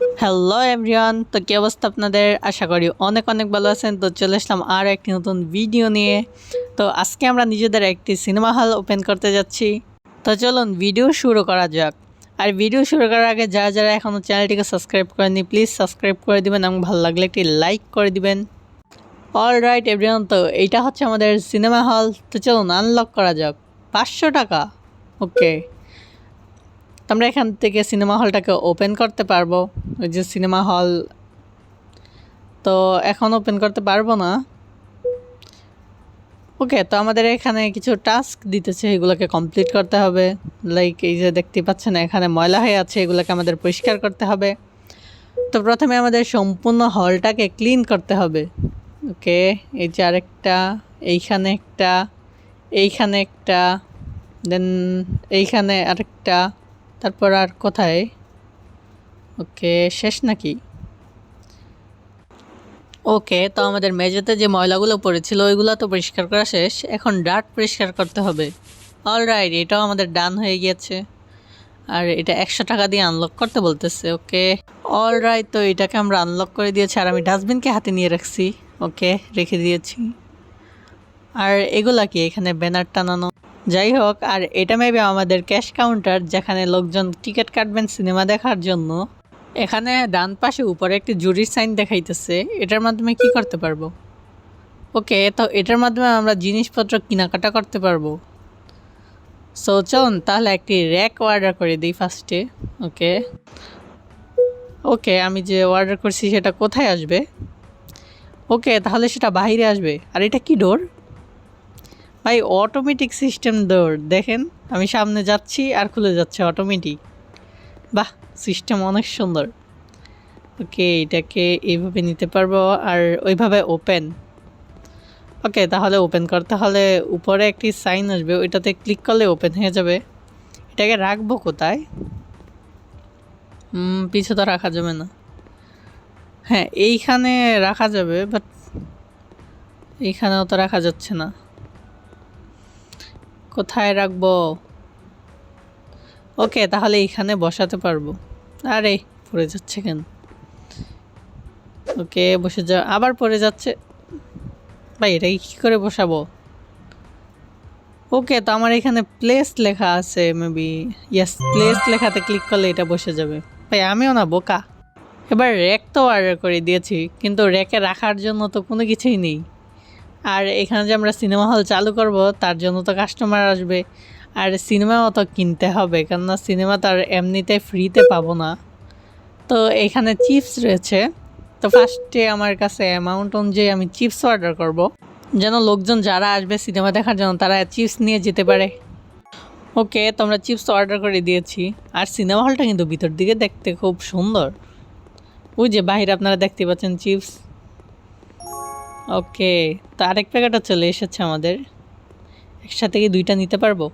Hello everyone তো কী অবস্থা আপনাদের? আশা করি অনেক অনেক ভালো আছেন। তো চলে আসলাম আর একটি নতুন ভিডিও নিয়ে। তো আজকে আমরা নিজেদের একটি সিনেমা হল ওপেন করতে যাচ্ছি। তো চলুন ভিডিও শুরু করা যাক। আর ভিডিও শুরু করার আগে যারা যারা এখনও চ্যানেলটিকে সাবস্ক্রাইব করেনি প্লিজ সাবস্ক্রাইব করে দিবেন এবং ভালো লাগলে একটি লাইক করে দিবেন। অল রাইট এভরিওয়ান তো এইটা হচ্ছে আমাদের সিনেমা হল তো চলুন আনলক করা যাক। পাঁচশো টাকা। ওকে তো আমরা এখান থেকে সিনেমা হলটাকে ওপেন করতে পারব। ওই যে সিনেমা হল। তো এখন ওপেন করতে পারব না। ওকে, তো আমাদের এখানে কিছু টাস্ক দিতেছে, এগুলোকে কমপ্লিট করতে হবে। লাইক এই যে দেখতে পাচ্ছেন, এখানে ময়লা হয়ে আছে, এগুলোকে আমাদের পরিষ্কার করতে হবে। তো প্রথমে আমাদের সম্পূর্ণ হলটাকে ক্লিন করতে হবে। ওকে, এই যে আরেকটা, এইখানে একটা এইখানে একটা, দেন এইখানে আরেকটা। তারপর আর কোথায়? ওকে, শেষ নাকি? ওকে, তো আমাদের মেঝেতে যে ময়লাগুলো পড়েছিল, ওইগুলো তো পরিষ্কার করা শেষ। এখন ডার্ট পরিষ্কার করতে হবে। অল রাইট এটাও আমাদের ডান হয়ে গিয়েছে। আর এটা একশো টাকা দিয়ে আনলক করতে বলতেছে, ওকে? অল রাইট তো এটাকে আমরা আনলক করে দিয়েছি, আর আমি ডাস্টবিনকে হাতে নিয়ে রাখছি। ওকে, রেখে দিয়েছি। আর এগুলা কি এখানে ব্যানার টানানো? যাই হোক, আর এটা মেবি আমাদের ক্যাশ কাউন্টার যেখানে লোকজন টিকিট কাটবেন সিনেমা দেখার জন্য। এখানে ডান পাশে উপরে একটি জুরির সাইন দেখাইতেছে। এটার মাধ্যমে কি করতে পারব? ওকে তো এটার মাধ্যমে আমরা জিনিসপত্র কেনাকাটা করতে পারব। সো চলুন তাহলে একটি র্যাক অর্ডার করে দিই ফার্স্টে ওকে ওকে আমি যে অর্ডার করছি সেটা কোথায় আসবে? ওকে তাহলে সেটা বাইরে আসবে। আর এটা কি ডোর ভাই অটোমেটিক সিস্টেম ডোর দেখেন, আমি সামনে যাচ্ছি আর খুলে যাচ্ছে অটোমেটিক বাহ সিস্টেম অনেক সুন্দর। ওকে, এটাকে এইভাবে নিতে পারব আর ওইভাবে ওপেন ওকে, তাহলে ওপেন করতে হলে উপরে একটি সাইন আসবে, ওইটাতে ক্লিক করলে ওপেন হয়ে যাবে। এটাকে রাখব কোথায়? পিছু তো রাখা যাবে না। হ্যাঁ এইখানে রাখা যাবে বাট এইখানেও তো রাখা যাচ্ছে না। কোথায় রাখব? ওকে, তাহলে এখানে বসাতে পারব। আরে, পড়ে যাচ্ছে কেন? ওকে, বসে যা, আবার পড়ে যাচ্ছে। ভাই এটাকে কী করে বসাবো? ওকে, তো আমার এখানে প্লেস লেখা আছে মেবি ইয়াস প্লেস লেখাতে ক্লিক করলে এটা বসে যাবে। ভাই, আমিও না, বোকা। এবার র্যাক তো অর্ডার করে দিয়েছি, কিন্তু র্যাকে রাখার জন্য তো কোনো কিছুই নেই। আর এখানে যে আমরা সিনেমা হল চালু করব, তার জন্য তো কাস্টমার আসবে। আর সিনেমাও তো কিনতে হবে, কেননা সিনেমা তার এমনিতে ফ্রিতে পাবো না। তো এখানে চিপস রয়েছে। তো ফার্স্টে আমার কাছে অ্যামাউন্ট অনুযায়ী আমি চিপস অর্ডার করব। যেন লোকজন যারা আসবে সিনেমা দেখার জন্য, তারা চিপস নিয়ে যেতে পারে। ওকে, তোমরা চিপস অর্ডার করে দিয়েছি। আর সিনেমা হলটা কিন্তু ভিতর দিকে দেখতে খুব সুন্দর। ওই যে বাহিরে আপনারা দেখতে পাচ্ছেন চিপস ওকে, তো আরেক প্যাকেটও চলে এসেছে আমাদের। একসাথে কি দুইটা নিতে পারব?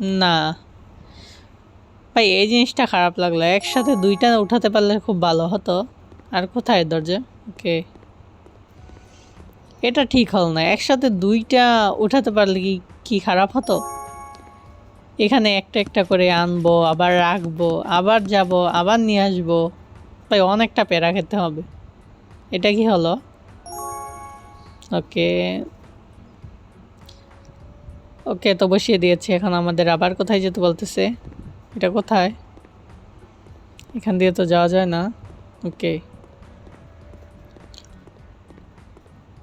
না। ভাই, এই জিনিসটা খারাপ লাগল। একসাথে দুইটা উঠাতে পারলে খুব ভালো হতো। আর কোথায় দরজা? ওকে। এটা ঠিক হল না। একসাথে দুইটা উঠাতে পারলে কি কি খারাপ হতো? এখানে একটা একটা করে আনব, আবার রাখব, আবার যাব, আবার নিয়ে আসব। ভাই, অনেকটা পেরা খেতে হবে। এটা কি হলো? ওকে। ওকে, তো বসিয়ে দিয়েছি। এখন আমাদের আবার কোথায় যেতে বলতেছে? এটা কোথায়? এখান দিয়ে তো যাওয়া যায় না। ওকে।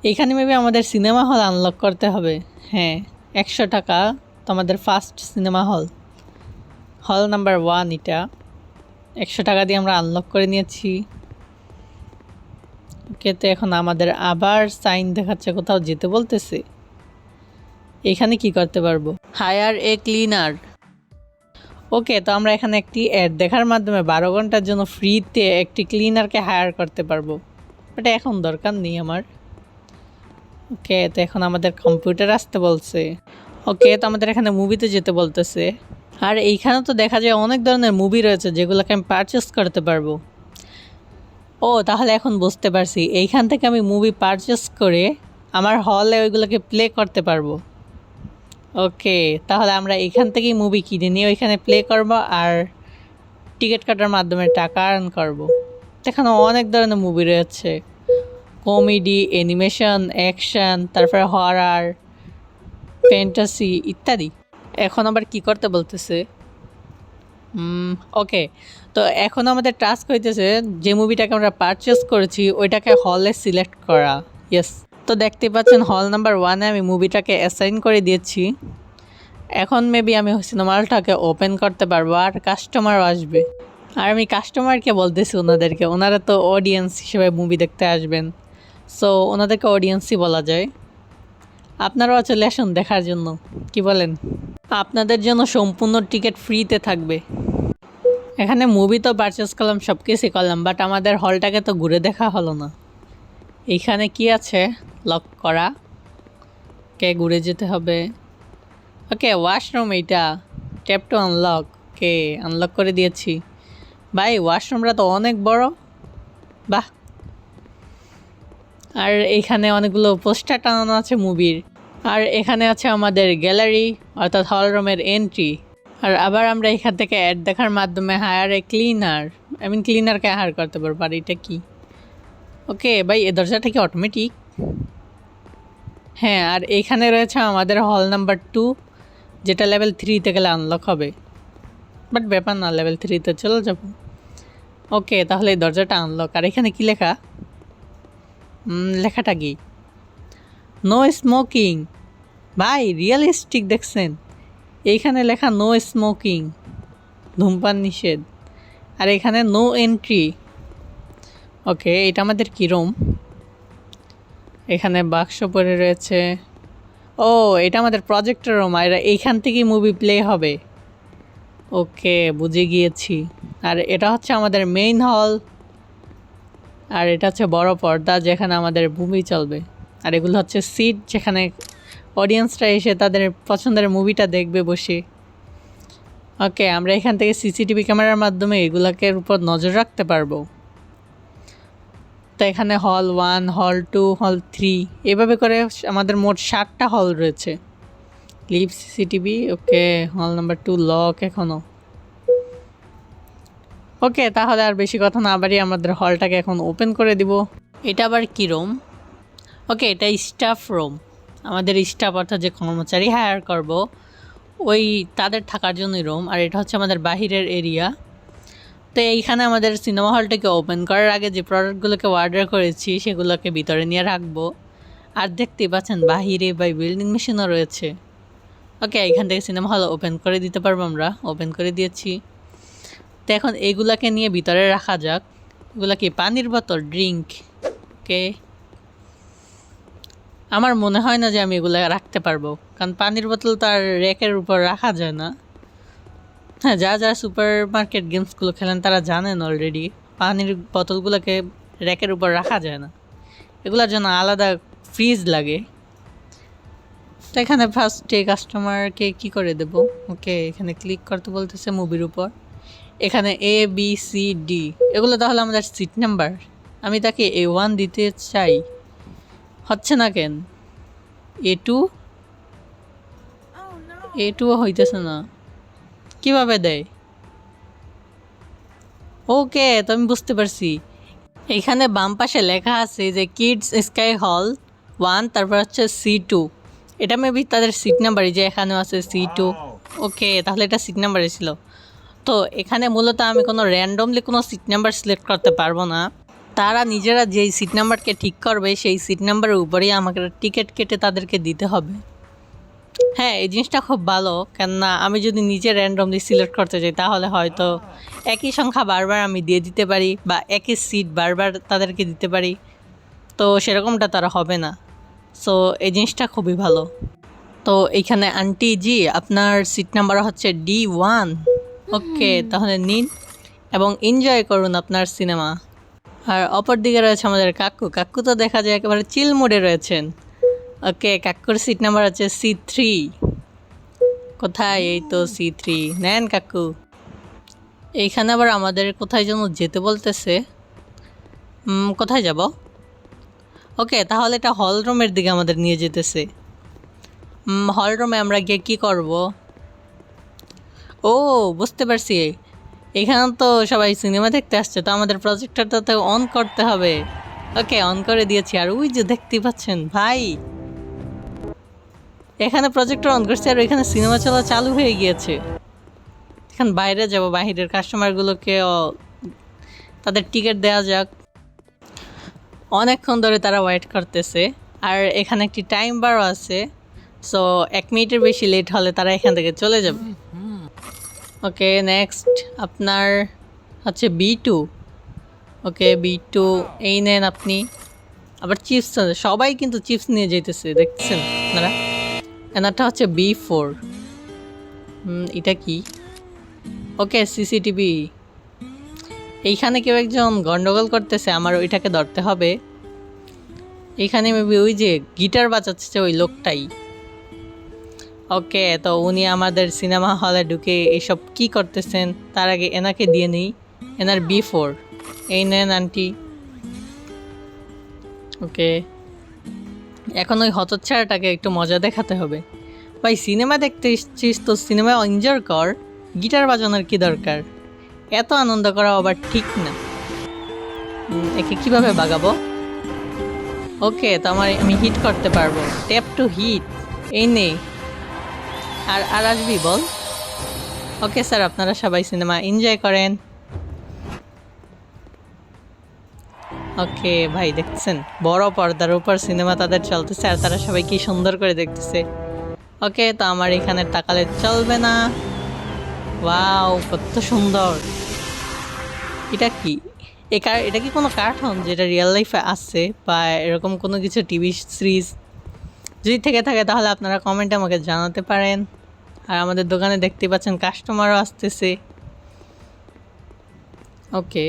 এখানে মেবি আমাদের সিনেমা হল আনলক করতে হবে। হ্যাঁ একশো টাকা তো আমাদের ফার্স্ট সিনেমা হল। হল নাম্বার ওয়ান এটা। একশো টাকা দিয়ে আমরা আনলক করে নিয়েছি। ওকে তো এখন আমাদের আবার সাইন দেখাচ্ছে কোথাও যেতে বলতেছে। এখানে কি করতে পারব? হায়ার এ ক্লিনার ওকে তো আমরা এখানে একটি অ্যাড দেখার মাধ্যমে বারো ঘণ্টার জন্য ফ্রিতে একটি ক্লিনারকে হায়ার করতে পারব। বাট এখন দরকার নেই আমার। ওকে তো এখন আমাদের কম্পিউটার আসতে বলছে। ওকে তো আমাদের এখানে মুভিতে যেতে বলতেছে। আর এইখানে তো দেখা যায় অনেক ধরনের মুভি রয়েছে যেগুলোকে আমি পারচেস করতে পারব। ও, তাহলে এখন বুঝতে পারছি। এইখান থেকে আমি মুভি পারচেস করে আমার হলে ওইগুলোকে প্লে করতে পারব। ওকে তাহলে আমরা এখান থেকেই মুভি কিনে নিয়ে ওইখানে প্লে করব আর টিকিট কাটার মাধ্যমে টাকা আর্ন করব। এখানে অনেক ধরনের মুভি রয়েছে। কমেডি অ্যানিমেশন অ্যাকশন তারপরে হরার ফ্যান্টাসি ইত্যাদি। এখন আবার কি করতে বলতেছে? ওকে তো এখন আমাদের টাস্ক হইতেছে যে মুভিটাকে আমরা পারচেস করেছি, ওইটাকে হলে সিলেক্ট করা। ইয়েস তো দেখতে পাচ্ছেন হল নাম্বার ওয়ানে আমি মুভিটাকে অ্যাসাইন করে দিয়েছি। এখন মেবি আমি সিনেমা হলটাকে ওপেন করতে পারব আর কাস্টমারও আসবে। আর আমি কাস্টমারকে বলতেছি ওনাদেরকে, ওনারা তো অডিয়েন্স হিসেবে মুভি দেখতে আসবেন। সো ওনাদেরকে অডিয়েন্সই বলা যায়। আপনারাও চলে আসুন দেখার জন্য। কি বলেন? আপনাদের জন্য সম্পূর্ণ টিকিট ফ্রিতে থাকবে। এখানে মুভি তো পারচেস করলাম সব কিছুই করলাম বাট আমাদের হলটাকে তো ঘুরে দেখা হলো না। এইখানে কি আছে? লক করা। কে ঘুরে যেতে হবে? ওকে ওয়াশরুম এইটা। ট্যাপ টু আনলক কে আনলক করে দিয়েছি। ভাই ওয়াশরুমটা তো অনেক বড়। বাহ। আর এখানে অনেকগুলো পোস্টার টানানো আছে মুভির আর এখানে আছে আমাদের গ্যালারি অর্থাৎ হল রুমের এন্ট্রি আর আবার আমরা এখান থেকে অ্যাড দেখার মাধ্যমে hire a cleaner I mean ক্লিনারকে hire করতে পারব, আর এটা কি? ওকে ভাই, এ দরজাটা কি অটোমেটিক হ্যাঁ আর এইখানে রয়েছে আমাদের হল নাম্বার টু যেটা লেভেল থ্রিতে গেলে আনলক হবে। বাট ব্যাপার না লেভেল থ্রিতে চলে যাব। ওকে তাহলে এই দরজাটা আনলক আর এখানে কি লেখা? লেখাটা কি? নো স্মোকিং ভাই রিয়েলিস্টিক দেখছেন। এইখানে লেখা নো স্মোকিং ধূমপান নিষেধ। আর এখানে নো এন্ট্রি ওকে এটা আমাদের কী রুম এখানে বাক্স পড়ে রয়েছে। ও, এটা আমাদের প্রজেক্টর রুম আর এইখান থেকেই মুভি প্লে হবে। ওকে বুঝে গিয়েছি। আর এটা হচ্ছে আমাদের মেইন হল আর এটা হচ্ছে বড় পর্দা যেখানে আমাদের মুভি চলবে। আর এগুলো হচ্ছে সিট যেখানে অডিয়েন্সরা এসে তাদের পছন্দের মুভিটা দেখবে বসে। ওকে আমরা এখান থেকে সিসিটিভি ক্যামেরার মাধ্যমে এগুলোকে উপর নজর রাখতে পারব। তো এখানে হল ওয়ান হল টু হল থ্রি এভাবে করে আমাদের মোট সাতটা হল রয়েছে। লিভ সিসিটিভি ওকে হল নাম্বার টু লক এখনও ওকে তাহলে আর বেশি কথা না বাড়িয়ে আমাদের হলটাকে এখন ওপেন করে দিব। এটা আবার কী রুম ওকে এটা স্টাফ রুম আমাদের স্টাফ, অর্থাৎ যে কর্মচারী হায়ার করব, ওই তাদের থাকার জন্যই রুম আর এটা হচ্ছে আমাদের বাহিরের এরিয়া তো এইখানে আমাদের সিনেমা হলটাকে ওপেন করার আগে যে প্রোডাক্টগুলোকে অর্ডার করেছি, সেগুলোকে ভিতরে নিয়ে রাখব। আর দেখতেই পাচ্ছেন, বাহিরে বা বিল্ডিং মেশিনও রয়েছে। ওকে এখান থেকে সিনেমা হল ওপেন করে দিতে পারব আমরা ওপেন করে দিয়েছি। তো এখন এইগুলাকে নিয়ে ভিতরে রাখা যাক। এগুলা কি, পানির বোতল ড্রিঙ্ক ওকে আমার মনে হয় না যে আমি এগুলো রাখতে পারব। কারণ পানির বোতল তো আর র্যাকের উপর রাখা যায় না। হ্যাঁ যা যারা সুপার মার্কেট গেমসগুলো খেলেন তারা জানেন অলরেডি পানির বোতলগুলোকে র্যাকের উপর রাখা যায় না। এগুলোর জন্য আলাদা ফ্রিজ লাগে। তো এখানে ফার্স্টে কাস্টমারকে কি করে দেব? ওকে এখানে ক্লিক করতে বলতেছে মুভির উপর। এখানে এ বি সি ডি এগুলো তাহলে আমাদের সিট নাম্বার আমি তাকে এ ওয়ান দিতে চাই। হচ্ছে না কেন? এ টু এ টুও হইতেছে না। কীভাবে দেয়? ওকে তো আমি বুঝতে পারছি। এখানে বাম পাশে লেখা আছে যে কিডস স্কাই হল ওয়ান তারপর হচ্ছে সি টু এটা মেবি তাদের সিট নাম্বারই যে এখানেও আছে সি টু ওকে তাহলে এটা সিট নাম্বারই ছিল। তো এখানে মূলত আমি কোনো র্যান্ডমলি কোনো সিট নাম্বার সিলেক্ট করতে পারব না। তারা নিজেরা যেই সিট নাম্বারকে ঠিক করবে সেই সিট নাম্বারের উপরেই আমাকে টিকিট কেটে তাদেরকে দিতে হবে। হ্যাঁ এই জিনিসটা খুব ভালো কেননা আমি যদি নিজে র্যান্ডমলি সিলেক্ট করতে চাই তাহলে হয়তো একই সংখ্যা বারবার আমি দিয়ে দিতে পারি বা একই সিট বারবার তাদেরকে দিতে পারি। তো সেরকমটা তারা হবে না। সো এই জিনিসটা খুবই ভালো। তো এইখানে আন্টি জি আপনার সিট নাম্বার হচ্ছে ডি ওয়ান ওকে তাহলে নিন এবং এনজয় করুন আপনার সিনেমা আর অপর দিকে রয়েছে আমাদের কাকু। কাকু তো দেখা যায় একেবারে চিল মোডে রয়েছেন। ওকে, কাকুর সিট নাম্বার আছে সি থ্রি কোথায়? এই তো সি থ্রি নেন কাকু। এইখানে আবার আমাদের কোথায় যেন যেতে বলতেছে। কোথায় যাব? ওকে, তাহলে এটা হল রুমের দিকে আমাদের নিয়ে যেতেছে। হল রুমে আমরা গিয়ে কী করব? ও, বুঝতে পারছি। এখানে তো সবাই সিনেমা দেখতে আসছে, তো আমাদের প্রজেক্টরটা তো অন করতে হবে। ওকে অন করে দিয়েছি। আর ওই যে দেখতেই পাচ্ছেন, ভাই। এখানে প্রজেক্টর অন করছে আর এখানে সিনেমা চলা চালু হয়ে গিয়েছে। এখন বাইরে যাব বাইরের কাস্টমারগুলোকে তাদের টিকিট দেওয়া যাক। অনেকক্ষণ ধরে তারা ওয়েট করতেছে। আর এখানে একটি টাইম বারও আছে সো এক মিনিটের বেশি লেট হলে তারা এখান থেকে চলে যাবে। ওকে নেক্সট আপনার হচ্ছে B two okay B two এই নেন আপনি। আবার চিপস সবাই কিন্তু চিপস নিয়ে যেতেছে দেখছেন আপনারা? এনারটা হচ্ছে বি ফোর এটা কি? ওকে সিসিটিভি এইখানে কেউ একজন গন্ডগোল করতেছে, আমার ওইটাকে ধরতে হবে। এইখানে মেবি ওই যে গিটার বাজাচ্ছে ওই লোকটাই। ওকে, তো উনি আমাদের সিনেমা হলে ঢুকে এসব কি করতেছেন? তার আগে এনাকে দিয়ে নিই। এনার বি ফোর এই নেন আন্টি। ওকে। এখন ওই হতচ্ছাড়াটাকে একটু মজা দেখাতে হবে। ভাই, সিনেমা দেখতে এসছিস তো, সিনেমা এনজয় কর। গিটার বাজানোর কি দরকার? এত আনন্দ করা আবার ঠিক না। একে কীভাবে বাগাবো? ওকে, তো আমার আমি হিট করতে পারব। ট্যাপ টু হিট এই নে। আর আর আসবি বল। ওকে স্যার আপনারা সবাই সিনেমা এনজয় করেন। ওকে ভাই দেখছেন বড় পর্দার উপর সিনেমা তাদের চলতেছে, আর তারা সবাই কি সুন্দর করে দেখতেছে। ওকে তো আমার এখানে তাকালে চলবে না। ওয়াও কত সুন্দর। এটা কি? এটা কি কোনো কার্টুন যেটা রিয়েল লাইফে আসছে বা এরকম কোনো কিছু টিভি সিরিজ যদি থেকে থাকে তাহলে আপনারা কমেন্টে আমাকে জানাতে পারেন। আর আমাদের দোকানে দেখতে পাচ্ছেন কাস্টমারও আসতেছে। ওকে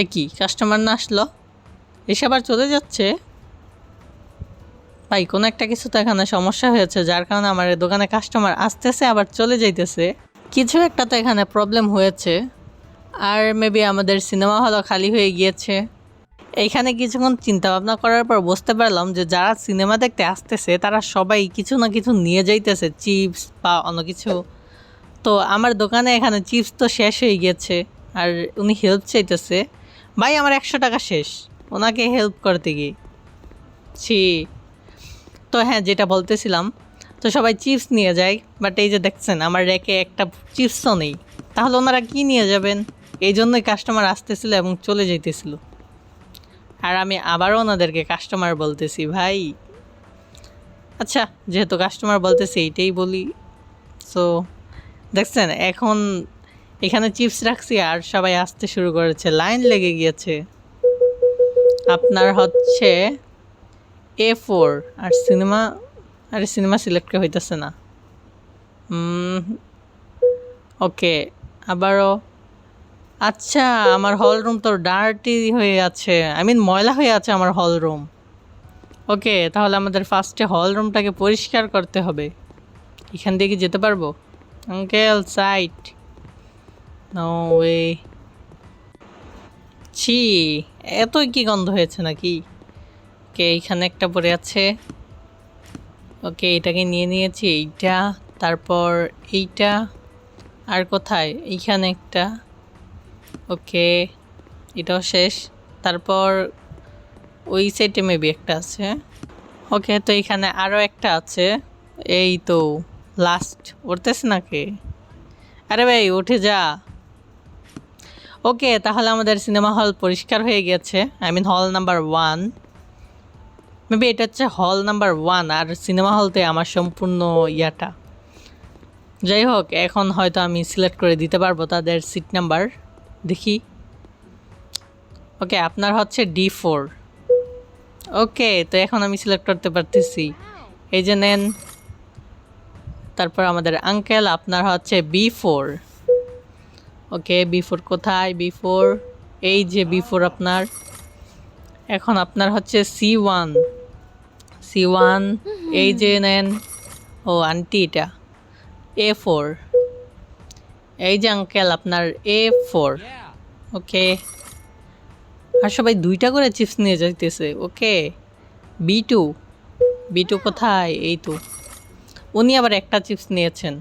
এ কি কাস্টমার না আসলো? এসে আবার চলে যাচ্ছে? ভাই, কোনো একটা কিছু তো এখানে সমস্যা হয়েছে, যার কারণে আমার দোকানে কাস্টমার আসতেছে, আবার চলে যাইতেছে। কিছু একটা তো এখানে প্রবলেম হয়েছে। আর মেবি আমাদের সিনেমা হলও খালি হয়ে গিয়েছে। এইখানে কিছুক্ষণ চিন্তা ভাবনা করার পর বুঝতে পারলাম যে যারা সিনেমা দেখতে আসতেছে, তারা সবাই কিছু না কিছু নিয়ে যাইতেছে, চিপস বা অন্য কিছু। তো আমার দোকানে এখানে চিপস তো শেষ হয়ে গেছে, আর উনি হেল্প চাইতেছে। ভাই, আমার একশো টাকা শেষ, ওনাকে হেল্প করতে গিয়ে। ছি। তো হ্যাঁ যেটা বলতেছিলাম, তো সবাই চিপস নিয়ে যায় বাট এই যে দেখছেন, আমার রেকে একটা চিপসও নেই। তাহলে ওনারা কি নিয়ে যাবেন? এই জন্যই কাস্টমার আসতেছিল এবং চলে যেতেছিল আর আমি আবারও ওনাদেরকে কাস্টমার বলতেছি, ভাই। আচ্ছা যেহেতু কাস্টমার বলতেছি, এইটাই বলি। সো দেখছেন, এখন এখানে চিপস রাখছি আর সবাই আসতে শুরু করেছে। লাইন লেগে গিয়েছে। আপনার হচ্ছে এ ফোর আর সিনেমা আরে সিনেমা সিলেক্ট হইতেছে না। ওকে, আবারও আচ্ছা আমার হল রুম তো ডার্টি হয়ে আছে। আই মিন ময়লা হয়ে আছে আমার হল রুম ওকে তাহলে আমাদের ফার্স্টে হল রুমটাকে পরিষ্কার করতে হবে। এখান দিয়ে কি যেতে পারব? আঙ্কেল সাইট নো ওয়ে ছি এতই কি গন্ধ হয়েছে নাকি? ওকে এইখানে একটা পড়ে আছে। ওকে এটাকে নিয়ে নিয়েছি, এইটা, তারপর এইটা, আর কোথায়? এইখানে একটা। ওকে, এটাও শেষ। তারপর ওই সাইডে মেবি একটা আছে। ওকে, তো এখানে আরও একটা আছে। এই তো লাস্ট উঠতেছে নাকি? আরে ভাই, উঠে যা। ওকে, তাহলে আমাদের সিনেমা হল পরিষ্কার হয়ে গেছে। আই মিন হল নাম্বার ওয়ান মেবি এটা হচ্ছে হল নাম্বার ওয়ান আর সিনেমা হলতে আমার সম্পূর্ণ ইয়াটা। যাই হোক, এখন হয়তো আমি সিলেক্ট করে দিতে পারব তাদের সিট নাম্বার দেখি। ওকে আপনার হচ্ছে ডি ফোর ওকে তো এখন আমি সিলেক্ট করতে পারতেছি। এই যে নেন। তারপর আমাদের আঙ্কেল আপনার হচ্ছে B four okay B four কোথায়? বি ফোর এই যে বি ফোর আপনার। এখন আপনার হচ্ছে সি ওয়ান সি ওয়ান এই যে নেন। ও, আন্টি এটা। এ ফোর এই যে আঙ্কেল আপনার এ ফোর ওকে আর সবাই দুইটা করে চিপস নিয়ে যাইতেছে okay B two B two কোথায়? এই তো। উনি আবার একটা চিপস নিয়েছেন।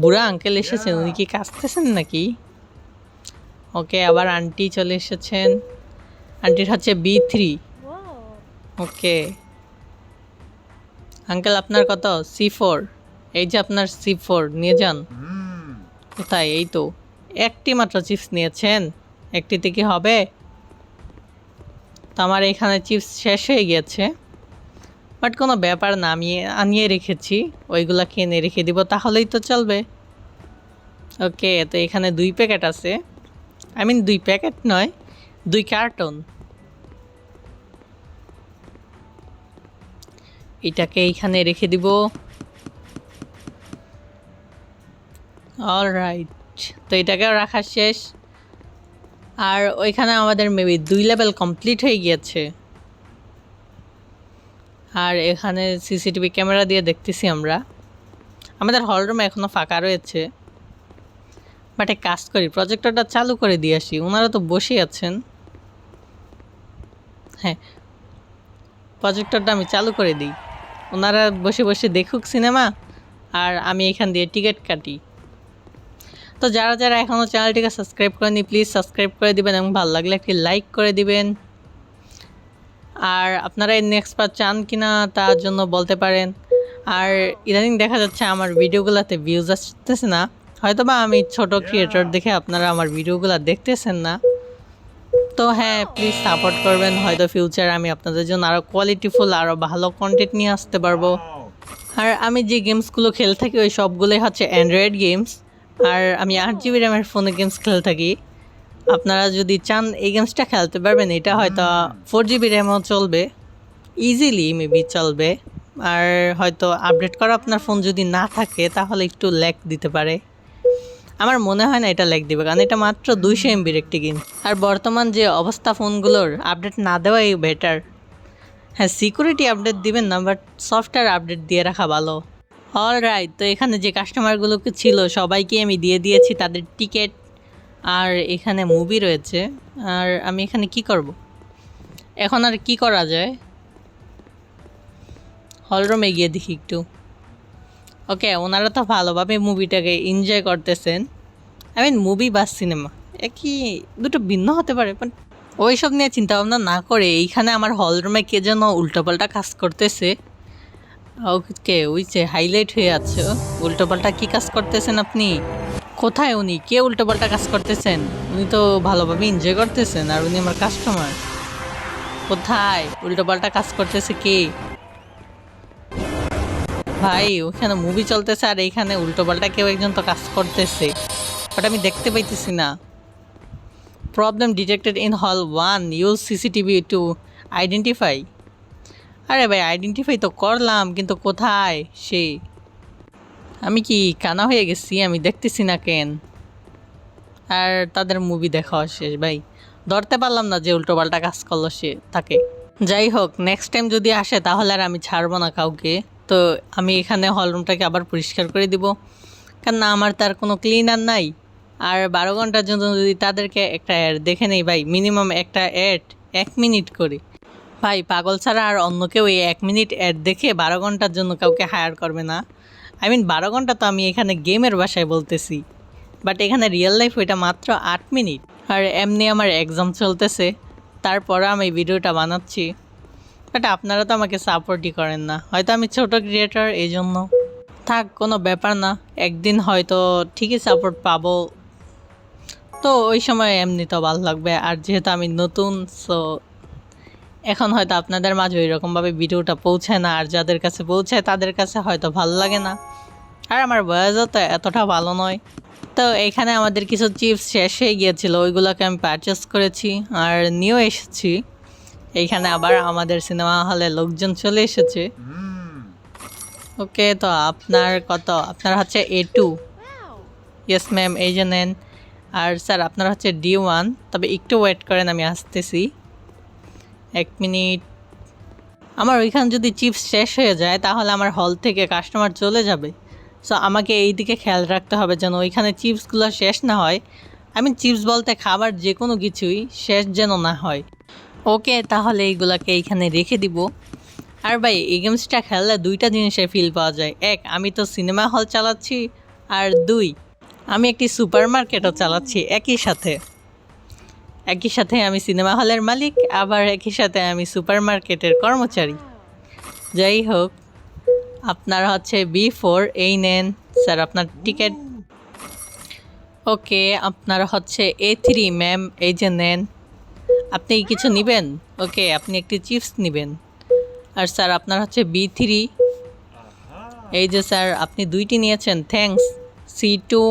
বুড়া আঙ্কেল এসেছেন উনি কি কাঁচতেছেন নাকি? ওকে আবার আন্টি চলে এসেছেন। আন্টির হচ্ছে বি থ্রি ওকে আঙ্কেল আপনার কত? সি ফোর এই যে আপনার সি ফোর নিয়ে যান। কোথায়? এই তো। একটি মাত্র চিপস নিয়েছেন। একটিতে কি হবে? তো আমার এখানে চিপস শেষ হয়ে গেছে বাট কোনো ব্যাপার না আমি আনিয়ে রেখেছি। ওইগুলা কিনে রেখে দিব তাহলেই তো চলবে। ওকে তো এখানে দুই প্যাকেট আছে। আই মিন দুই প্যাকেট নয় দুই কার্টন। এটাকে এইখানে রেখে দিব। অলরাইট তো এটাকেও রাখা শেষ। আর ওইখানে আমাদের মেবি দুই লেভেল কমপ্লিট হয়ে গিয়েছে। আর এখানে সিসিটিভি ক্যামেরা দিয়ে দেখতেছি আমরা। আমাদের হল রুমে এখনও ফাঁকা রয়েছে। বাট এক কাজ করি প্রজেক্টরটা চালু করে দিয়ে আসি। ওনারা তো বসে আছেন। হ্যাঁ প্রজেক্টরটা আমি চালু করে দিই। ওনারা বসে বসে দেখুক সিনেমা আর আমি এখান দিয়ে টিকিট কাটি। তো যারা যারা এখনও চ্যানেলটিকে সাবস্ক্রাইব করেনি প্লিজ সাবস্ক্রাইব করে দিবেন এবং ভালো লাগলে একটি লাইক করে দিবেন। আর আপনারা এই নেক্সট পার্ট চান কি না তার জন্য বলতে পারেন। আর ইদানিং দেখা যাচ্ছে আমার ভিডিওগুলোতে ভিউজ আসতেছে না। হয়তো বা আমি ছোট ক্রিয়েটর দেখে আপনারা আমার ভিডিওগুলো দেখতেছেন না। তো হ্যাঁ প্লিজ সাপোর্ট করবেন। হয়তো ফিউচার আমি আপনাদের জন্য আরও কোয়ালিটিফুল আরও ভালো কন্টেন্ট নিয়ে আসতে পারব। আর আমি যে গেমসগুলো খেলে থাকি, ওই সবগুলোই হচ্ছে অ্যান্ড্রয়েড গেমস আর আমি আট জিবি র্যামের ফোনে গেমস খেলে থাকি। আপনারা যদি চান এই গেমসটা খেলতে পারবেন এটা হয়তো ফোর জিবি র্যামও চলবে। ইজিলি মেবি চলবে। আর হয়তো আপডেট করা আপনার ফোন যদি না থাকে তাহলে একটু ল্যাক দিতে পারে। আমার মনে হয় না এটা ল্যাক দিবে কারণ এটা মাত্র দুইশো এমবির একটি গেম আর বর্তমান যে অবস্থা ফোনগুলোর আপডেট না দেওয়াই বেটার হ্যাঁ সিকিউরিটি আপডেট দিবেন না বাট সফটওয়্যার আপডেট দিয়ে রাখা ভালো। অল রাইট তো এখানে যে কাস্টমারগুলোকে ছিল, সবাইকে আমি দিয়ে দিয়েছি তাদের টিকিট আর এখানে মুভি রয়েছে। আর আমি এখানে কি করব? এখন আর কি করা যায়? হলরুমে গিয়ে দেখি একটু। ওকে ওনারা তো ভালোভাবে মুভিটাকে এনজয় করতেছেন। আই মিন মুভি বা সিনেমা একই দুটো ভিন্ন হতে পারে বাট ওইসব নিয়ে চিন্তা ভাবনা না করে এইখানে আমার হলরুমে কে যেন উল্টোপাল্টা কাজ করতেছে। ওকে, ওই যে হাইলাইট হয়ে আছে। উল্টোপাল্টা কি কাজ করতেছেন আপনি? কোথায় উনি? কে উল্টোপাল্টা কাজ করতেছেন? উনি তো ভালোভাবে এনজয় করতেছেন, আর উনি আমার কাস্টমার কোথায়? উল্টোপাল্টা কাজ করতেছে কে? ভাই, ওখানে মুভি চলতেছে, আর এইখানে উল্টোপাল্টা কেউ একজন তো কাজ করতেছে। বাট আমি দেখতে পাইতেছি না। Problem detected in hall one use CCTV to identify আরে ভাই আইডেন্টিফাই তো করলাম, কিন্তু কোথায়? সে আমি কি কানা হয়ে গেছি? আমি দেখতেছি না কেন? আর তাদের মুভি দেখা শেষ, ভাই। ধরতে পারলাম না যে উল্টোপাল্টা কাজ করল সে, তাকে। যাই হোক নেক্সট টাইম যদি আসে, তাহলে আর আমি ছাড়বো না কাউকে। তো আমি এখানে হলরুমটাকে আবার পরিষ্কার করে দিব। কারণ না, আমার তার কোনো ক্লিনার নাই। আর বারো ঘণ্টার জন্য যদি তাদেরকে একটা অ্যাড দেখে নেই ভাই মিনিমাম একটা অ্যাড এক মিনিট করে। ভাই, পাগল ছাড়া আর অন্য কেউ এই এক মিনিট অ্যাড দেখে বারো ঘণ্টার জন্য কাউকে হায়ার করবে না। আই মিন বারো ঘণ্টা তো আমি এখানে গেমের বাসায় বলতেছি। বাট এখানে রিয়েল লাইফ ওইটা মাত্র আট মিনিট। আর এমনি আমার এক্সাম চলতেছে। তারপরে আমি ভিডিওটা বানাচ্ছি। বাট আপনারা তো আমাকে সাপোর্টই করেন না। হয়তো আমি ছোট ক্রিয়েটার এই জন্য থাক, কোনো ব্যাপার না। একদিন হয়তো ঠিকই সাপোর্ট পাবো। তো ওই সময় এমনি তো ভালো লাগবে। আর যেহেতু আমি নতুন সো এখন হয়তো আপনাদের মাঝে ওই রকমভাবে ভিডিওটা পৌঁছায় না, আর যাদের কাছে পৌঁছায় তাদের কাছে হয়তো ভালো লাগে না। আর আমার বয়সও তো এতটা ভালো নয়। তো এখানে আমাদের কিছু চিপস শেষ হয়ে গিয়েছিল, ওইগুলোকে আমি পারচেস করেছি, আর নিয়েও এসেছি। এইখানে আবার আমাদের সিনেমা হলে লোকজন চলে এসেছে। ওকে, তো আপনার কত? আপনার হচ্ছে এ টু ইয়েস ম্যাম এই যে নেন। আর স্যার, আপনার হচ্ছে ডি ওয়ান তবে একটু ওয়েট করেন, আমি আসতেছি। এক মিনিট। আমার ওইখানে যদি চিপস শেষ হয়ে যায়, তাহলে আমার হল থেকে কাস্টমার চলে যাবে। সো আমাকে এই দিকে খেয়াল রাখতে হবে যেন ওইখানে চিপসগুলো শেষ না হয়। আমি চিপস বলতে খাবার যে কোনো কিছুই শেষ যেন না হয়। ওকে তাহলে এইগুলাকে এইখানে রেখে দিব। আর ভাই, এই গেমসটা খেললে দুইটা জিনিসের ফিল পাওয়া যায়। এক, আমি তো সিনেমা হল চালাচ্ছি। আর দুই, আমি একটি সুপার মার্কেটও চালাচ্ছি একই সাথে। একই সাথে আমি সিনেমা হলের মালিক, আবার একই সাথে আমি সুপার মার্কেটের কর্মচারী। যাই হোক, আপনার হচ্ছে বি ফোর এই নেন। স্যার, আপনার টিকিট। ওকে, আপনার হচ্ছে এ থ্রি ম্যাম এই যে নেন। আপনি কিছু নেবেন? ওকে, আপনি একটি চিপস নেবেন। আর স্যার, আপনার হচ্ছে বি থ্রি এই যে স্যার, আপনি দুইটি নিয়েছেন থ্যাঙ্কস সি টু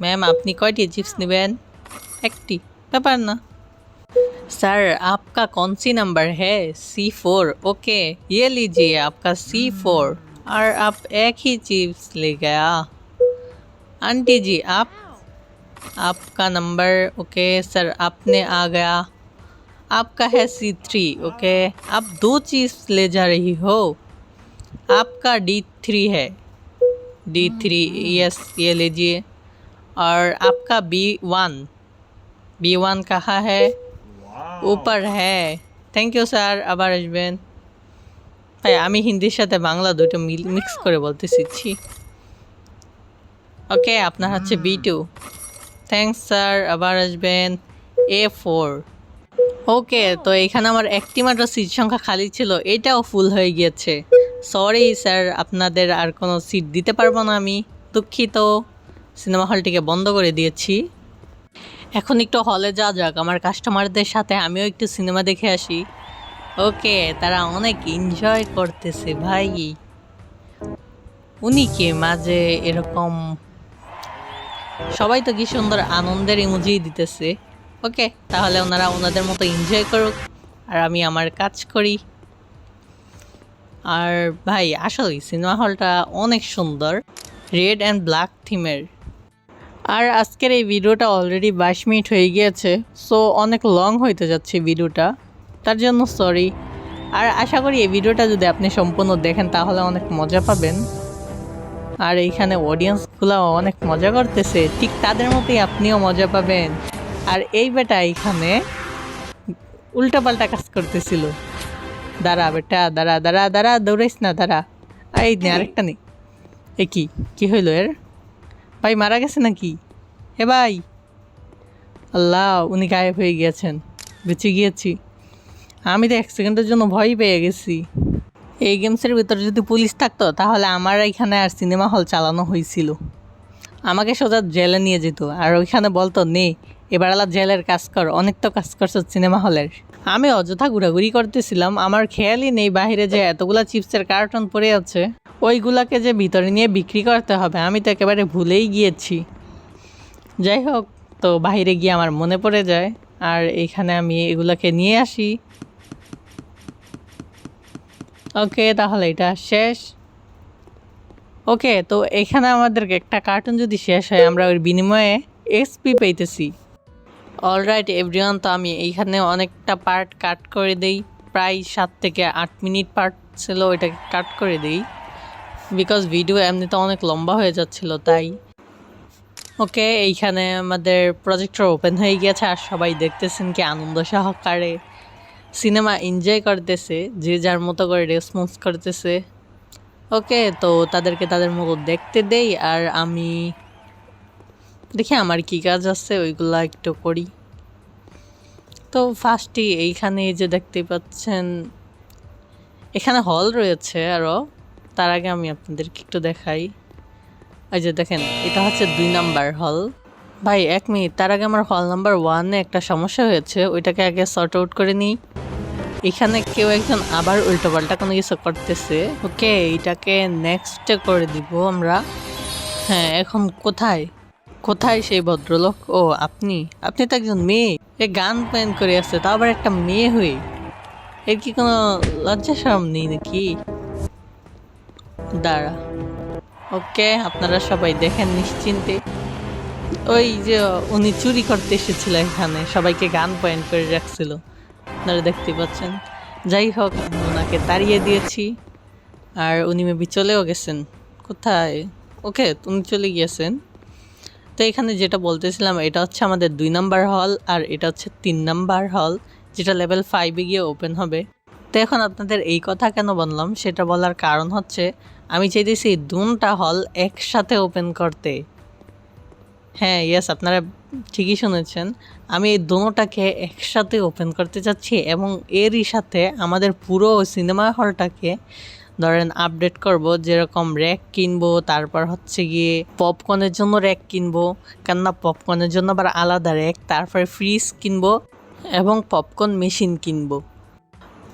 ম্যাম আপনি কয়টি চিপস নেবেন? একটি। पेपर ना सर आपका कौन सी नंबर है? सी फोर ओके ये लीजिए आपका सी फोर और आप एक ही चीज़ ले गया। आंटी जी, आप, आपका नंबर ओके सर आपने आ गया। आपका है सी थ्री ओके आप दो चीज़ ले जा रही हो। आपका डी थ्री है। डी थ्री यस ये लीजिए। और आपका बी वन বি ওয়ান কাহা হ্যাঁ উপার হ্যাঁ থ্যাংক ইউ স্যার আবার আসবেন ভাই আমি হিন্দির সাথে বাংলা দুটো মিক্স করে বলতে শিখছি ওকে আপনার হচ্ছে বি টু থ্যাংকস স্যার আবার আসবেন এ ফোর ওকে তো এখানে আমার একটি মাত্র সিট সংখ্যা খালি ছিল এটাও ফুল হয়ে গিয়েছে সরি স্যার আপনাদের আর কোনো সিট দিতে পারব না আমি দুঃখিত সিনেমা হলটিকে বন্ধ করে দিয়েছি। এখন একটু হলে যাওয়া যাক, আমার কাস্টমারদের সাথে আমিও একটু সিনেমা দেখে আসি। ওকে তারা অনেক এনজয় করতেছে ভাই। উনি কে মাঝে এরকম? সবাই তো কি সুন্দর আনন্দের ইমোজি দিতেছে। ওকে তাহলে ওনারা ওনাদের মতো এনজয় করুক, আর আমি আমার কাজ করি। আর ভাই, আসলে সিনেমা হলটা অনেক সুন্দর। রেড অ্যান্ড ব্ল্যাক থিমের আর আজকের এই ভিডিওটা অলরেডি বাইশ মিনিট হয়ে গিয়েছে সো অনেক লং হইতে যাচ্ছে ভিডিওটা। তার জন্য সরি আর আশা করি এই ভিডিওটা যদি আপনি সম্পূর্ণ দেখেন, তাহলে অনেক মজা পাবেন। আর এইখানে অডিয়েন্সগুলো অনেক মজা করতেছে, ঠিক তাদের মতোই আপনিও মজা পাবেন। আর এই বেটা এইখানে উল্টাপাল্টা কাজ করতেছিল। দাঁড়া বেটা, দাঁড়া দাঁড়া দাঁড়া, দৌড়াইস না, দাঁড়া। এই নে আরেকটা নেই এ কি? কী হইল এর? ভাই মারা গেছে নাকি? এ ভাই। আল্লাহ, উনি গায়েব হয়ে গিয়েছেন। বেঁচে গিয়েছি। আমি তো এক সেকেন্ডের জন্য ভয় পেয়ে গেছি। এই গেমসের ভিতরে যদি পুলিশ থাকতো, তাহলে আমার এখানে আর সিনেমা হল চালানো হয়েছিল আমাকে সোজা জেলে নিয়ে যেত, আর ওইখানে বলতো, নে, এবার আলা জেলের কাজ কর, অনেক তো কাজ করছ সিনেমা হলের। আমি অযথা ঘোরাঘুরি করতেছিলাম। আমার খেয়ালই নেই বাইরে যে এতগুলা চিপসের কার্টন পড়ে আছে। ওইগুলাকে যে ভিতরে নিয়ে বিক্রি করতে হবে, আমি তো একেবারে ভুলেই গিয়েছি। যাই হোক, তো বাইরে গিয়ে আমার মনে পড়ে যায়। আর এইখানে আমি এগুলাকে নিয়ে আসি। ওকে, তাহলে এটা শেষ। ওকে, তো এখানে আমাদেরকে একটা কার্টুন যদি শেষ হয়, আমরা ওর বিনিময়ে এক্সপি পেইতেছি অলরাইট এভরিওয়ান তো আমি এইখানে অনেকটা পার্ট কাট করে দেই। প্রায় সাত থেকে আট মিনিট পার্ট ছিল ওইটাকে কাট করে দিই। বিকজ ভিডিও এমনিতে অনেক লম্বা হয়ে যাচ্ছিল, তাই। ওকে এইখানে আমাদের প্রজেক্টর ওপেন হয়ে গিয়েছে আর সবাই দেখতেছেন কি আনন্দ সহকারে। সিনেমা এনজয় করতেছে, যে যার মতো করে রেসপন্স করতেছে। ওকে তো তাদেরকে তাদের মতো দেখতে দেই, আর আমি দেখি আমার কি কাজ আছে, ওইগুলা একটু করি। তো ফার্স্টই এইখানে এই যে দেখতে পাচ্ছেন, এখানে হল রয়েছে আরও তার আগে আমি আপনাদেরকে একটু দেখাই। এই যে দেখেন, এটা হচ্ছে দুই নাম্বার হল ভাই, এক মিনিট, তার আগে আমার হল নাম্বার ওয়ানে একটা সমস্যা হয়েছে, ওইটাকে আগে সর্ট আউট করে নিই। এখানে কেউ একজন আবার উল্টোপাল্টা কোনো কিছু করতেছে। ওকে এটাকে নেক্সটে করে দিব আমরা। হ্যাঁ এখন কোথায়? কোথায় সেই ভদ্রলোক? ও, আপনি? আপনি তো একজন মেয়ে। এ গান প্যান করে আছে, তা আবার একটা মেয়ে হয়ে? এর কি কোনো লজ্জা সরম নেই নাকি? দাঁড়া। ওকে, আপনারা সবাই দেখেন নিশ্চিন্তে। ওই যে উনি চুরি করতে এসেছিল এখানে, সবাইকে গান পয়েন্ট করে রাখছিল। আপনারা দেখতে পাচ্ছেন। যাই হোক ওনাকে তাড়িয়ে দিয়েছি। আর উনি মেবি চলেও গেছেন। কোথায়? ওকে, উনি চলে গিয়েছেন। তো এখানে যেটা বলতেছিলাম, এটা হচ্ছে আমাদের দুই নাম্বার হল আর এটা হচ্ছে তিন নাম্বার হল, যেটা লেভেল ফাইভে গিয়ে ওপেন হবে। তো এখন আপনাদের এই কথা কেন বললাম? সেটা বলার কারণ হচ্ছে, আমি চাইতেছি দুটা হল একসাথে ওপেন করতে। হ্যাঁ ইয়েস আপনারা ঠিকই শুনেছেন। আমি এই দোনোটাকে একসাথে ওপেন করতে চাচ্ছি এবং এরই সাথে আমাদের পুরো সিনেমা হলটাকে ধরেন আপডেট করব, যেরকম র্যাক কিনবো, তারপর হচ্ছে গিয়ে পপকর্নের জন্য র্যাক কিনবো, কেননা পপকর্নের জন্য আবার আলাদা র্যাক তারপরে ফ্রিজ কিনবো এবং পপকর্ন মেশিন কিনবো।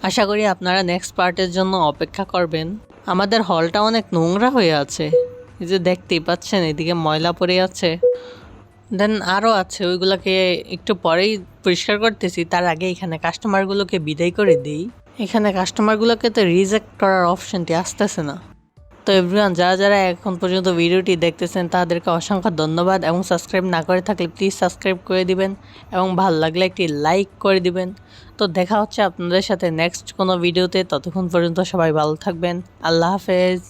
আশা করি আপনারা নেক্সট পার্টের জন্য অপেক্ষা করবেন। আমাদের হলটা অনেক নোংরা হয়ে আছে। এই যে দেখতেই পাচ্ছেন, এদিকে ময়লা পড়ে আছে। দেন আরও আছে, ওইগুলোকে একটু পরেই পরিষ্কার করতেছি। তার আগে এখানে কাস্টমারগুলোকে বিদায় করে দিই। এখানে কাস্টমারগুলোকে তো রিজেক্ট করার অপশনটি আসতেছে না। তো এভরিওয়ান যারা যারা এখন পর্যন্ত ভিডিওটি দেখতেছেন, তাদেরকে অসংখ্য ধন্যবাদ এবং সাবস্ক্রাইব না করে থাকলে প্লিজ সাবস্ক্রাইব করে দিবেন এবং ভালো লাগলে একটি লাইক করে দিবেন। তো দেখা হচ্ছে আপনাদের সাথে নেক্সট কোনো ভিডিওতে ততক্ষণ পর্যন্ত সবাই ভালো থাকবেন। আল্লাহ হাফেজ।